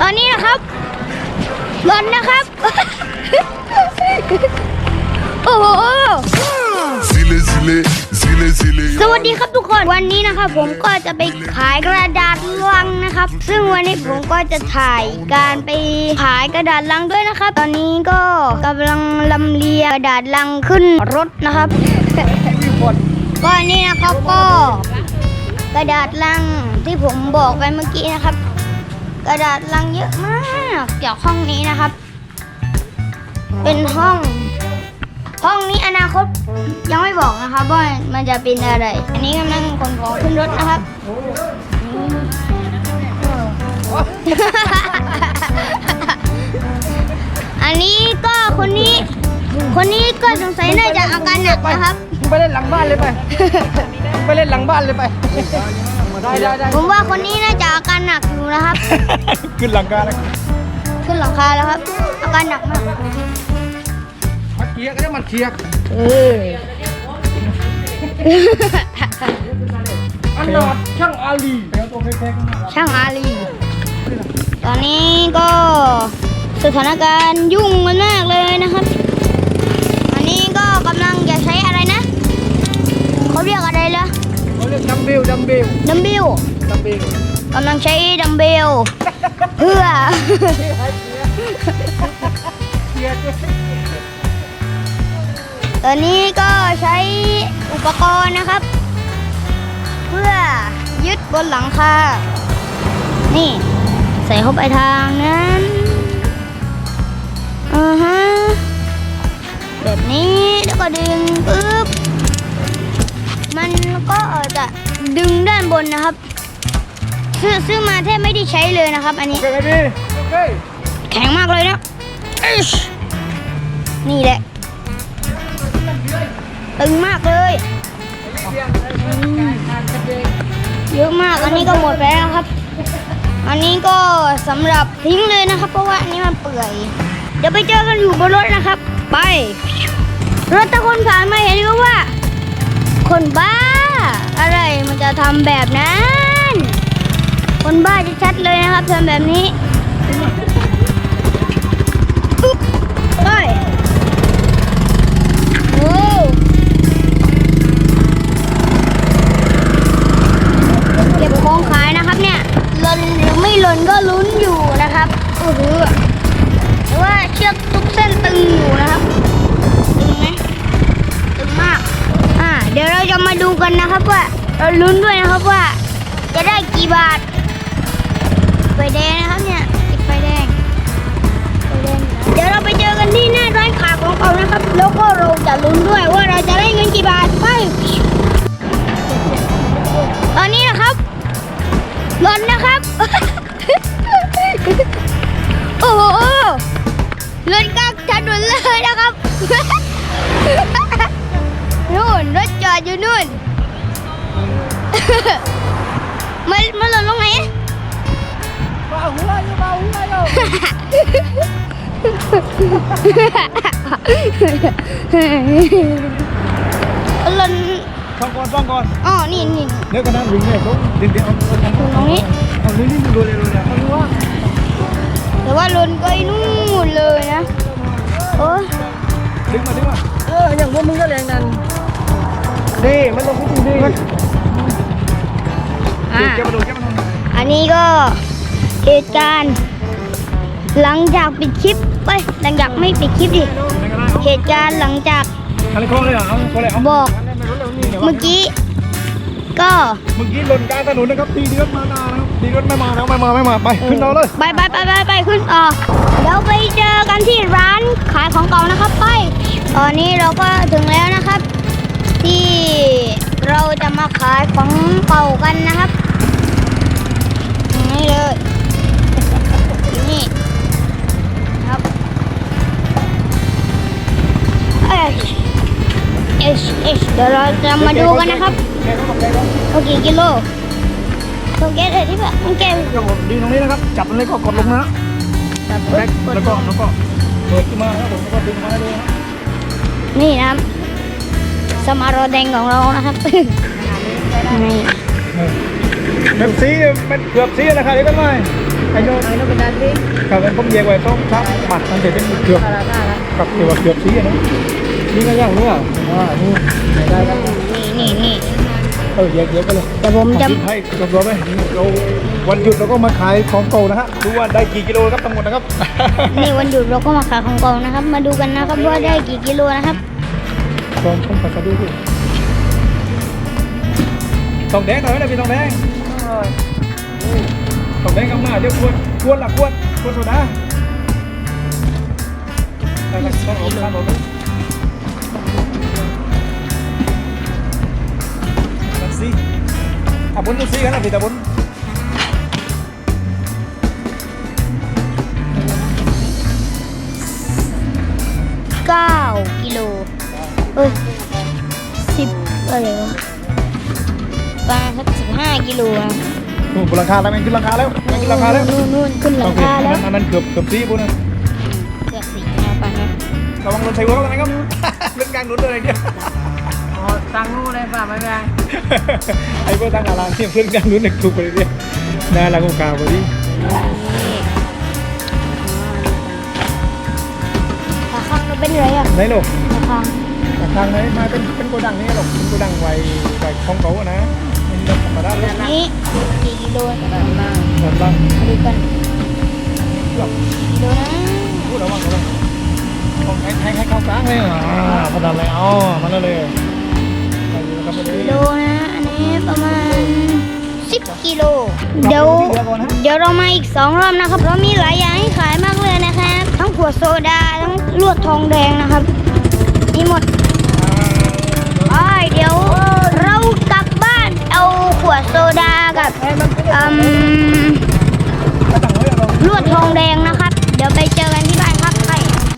ตอนนี้นะครับรอนนะครับ โอ้โห Zile, zile, zile, zile. สวัสดีครับทุกคน วันนี้นะครับผมก็จะไปขายกระดาษลังนะครับ ซึ่งวันนี้ผมก็จะถ่ายการไปขายกระดาษลังด้วยนะครับ ตอนนี้ก็กำลังลำเลียงกระดาษลังขึ้นรถนะครับ ก็นี่นะครับก็ กระดาษลังที่ผมบอกไปเมื่อกี้นะครับ กระดาษลังเยอะมากเกี่ยวห้องนี้นะครับ เป็นห้อง ห้องนี้อนาคตยังไม่บอกนะครับว่ามันจะเป็นอะไร อันนี้กำลังขนของขึ้นรถนะครับอันนี้ก็คนนี้ คนนี้ก็สงสัยน่าจะอาการหนักนะครับ ไปเล่นหลังบ้านเลยไป ไปเล่นหลังบ้านเลยไป ได้ได้ได้ผมว่าคนนี้น่าจะอาการหนักอยู่นะครับ ขึ้นหลังกาแล้วขึ้นหลังคาแล้วครับ อาการหนักมากมาเคลียร์ก็ได้มาเคลียร์เอออันนาดช่างอาลีเดี๋ยวตัวแพงๆช่างอาลี ตอนนี้ก็สถานการณ์ยุ่งกันมากเลยนะครับ บลกำลังใช้ดัมเบลเพื่อเคลียร์ด้วยตอนนี้ก็ใช้อุปกรณ์นะครับ เพื่อยึดบนหลังคา นี่ ใส่เข้าไปทางนั้นอ่าฮะแบบนี้แล้วก็ดึงปึ๊บมันก็จะดึงด้านบนนะครับ ซึ่งซึ่งมาแทบไม่ได้ใช้เลยนะครับ อันนี้ โอเคไหมพี่โอเคแข็งมากเลยนะอิ๊ชนี่แหละ ตึงมากเลยอืมเยอะมาก อันนี้ก็หมดไปแล้วครับ อันนี้ก็สำหรับทิ้งเลยนะครับ เพราะว่าอันนี้มันเปื่อย เดี๋ยวไปเจอกันอยู่บนรถนะครับ ไป รถตะคนผ่านมาเห็นก็ว่า คนบ้า อะไรมันจะทำแบบนั้น คนบ้าจะชัดเลยนะครับทำแบบนี้ปุ๊บไปโอ้เก็บของขายนะครับเนี่ยหล่นหรือไม่หล่นก็ลุ้นอยู่นะครับโอ้โหแต่ว่าเชือกทุกเส้นตึงอยู่นะครับตึงไหมตึงมากอ่าเดี๋ยวเราจะมาดูกันนะครับว่าเราลุ้นด้วยนะครับว่าจะได้กี่บาท ฟแดงนะครับเนี่ยติดไฟแดงไฟแดงเดี๋ยวเราไปเจอกันที่หน้าร้านขาของเขานะครับแล้วก็เราจะลุ้นด้วยว่าเราจะได้เงินกี่บาทไปตอนนี้นะครับหล่นนะครับ โอ้โหหล่นกลางถนนเลยนะครับนู่นรถจอดอยู่นู่นมันมันหล่นลงไหน เบาหัวอยู่เบาหัวอยู่หล่นฟังก่อนฟังก่อนอ๋อนี่นี่เดี๋ยวกันนะวิ่งเลยเขาดึงเดี๋ยวเอาเอาตรงนี้เอานี่นี่มึงดูเลยดูเลยเอาดูว่าแต่ว่าหล่นก็นู่น เหตุการณ์ หลังจากปิดคลิปไปหลังจากไม่ปิดคลิปดิเหตุการณ์หลังจากอะไรโค้งเลยเหรอเอาโค้งเลยเอาบอกเมื่อกี้ก็เมื่อกี้หล่นกลางถนนนะครับดีดีรถมานานะครับดีรถไม่มาแล้วไม่มาไม่มาไปขึ้นเราเลยไปไปไปไปไปขึ้นต่อเดี๋ยวไปเจอกันที่ร้านขายของเก่านะครับไปตอนนี้เราก็ถึงแล้วนะครับ ที่เราจะมาขายของเก่ากันนะครับนี่เลย เอชเอชเดี๋ยวเราจะมาดูกันนะครับ โอเคกิโลโอเคเลยที่แบบมันแก้วก็กดดีตรงนี้นะครับ จับตรงนี้ก็กดลงนะแบบแบ็คแล้วก็แล้วก็เปิดขึ้นมาครับผมแล้วก็ดึงมาให้เลยนะนี่นะครับสมาร์โรแดงของเรานะครับนี่แบบสีเป็นเกือบสีราคาเดียวกันไหมไอโยนไอโยนเป็นดานสีกับเป็นผมแยกไว้ต้องครับหมัดมันจะเป็นเกือบได้ละได้ละกับเกี่ยวกับเกือบชี้อะนะ นี่ก็อย่างเนี้อะอ่านี่ได้กันนี่นี่นี่เออแยกแยกไปเลยเดี๋ยวผมจะให้จบรวมไหมเราวันหยุดเราก็มาขายของเก่านะฮะดูว่าได้กี่กิโลครับทั้งหมดนะครับนี่วันหยุดเราก็มาขายของเก่านะครับ มาดูกันนะครับว่าได้กี่กิโลนะครับลองต้องปัสสาวะดูทองแดงหน่อยนะพี่ทองแดงทองแดงกำหน้าเดี๋ยวควรควรหลักควรควรโซดาได้ครับต้องเอาข้ามเอาไปนั่นสิอะบนดูสิกันนะพี่ตาบน9กิโลเอ้ย10อะไรวะประมาณสัก15กิโลอะนู่นบนหลังคาแล้วมันขึ้นหลังคาแล้วมันขึ้นหลังคาแล้วนู่นนู่นขึ้นหลังคาแล้วอันนั้นเกือบเกือบสี่บุญนะเกือบสี่นะปะนะระวังรถใช้หัวกันนะครับเล่นกลางหนุนเลยเนี่ย อ๋อตังงูเลยป่ะไม่แพง ไอ้พวกทางอะไรเนี่ยเพื่อนกลางหนุนเนี่ยถูกไปเลยเนี่ยน่ารักกว่าพอดีขาข้างเราเป็นไรอะไหนลูกขาข้างทางไหนมาเป็นเป็นโกดังนี่หรอกเป็นโกดังไวไวของเขาอะนะมันธรรมดาเลยนะนี่กี่กิโลนะแบบนั่งแบบนั้นมาดูกันหรอกกิโลนะพูดระวังระวังของให้ให้ให้เข้ากลางเลยอ่าพอดันเลยอ๋อมาแล้วเลยไป ดูนะครับวันกินี้โลนะ อันนี้ประมาณ 10 กิโล เดี๋ยว เดี๋ยวเรามาอีกสองรอบนะครับเรามีหลายอย่างให้ขายมากเลยนะครับ ทั้งขวดโซดา ทั้งลวดทองแดงนะครับ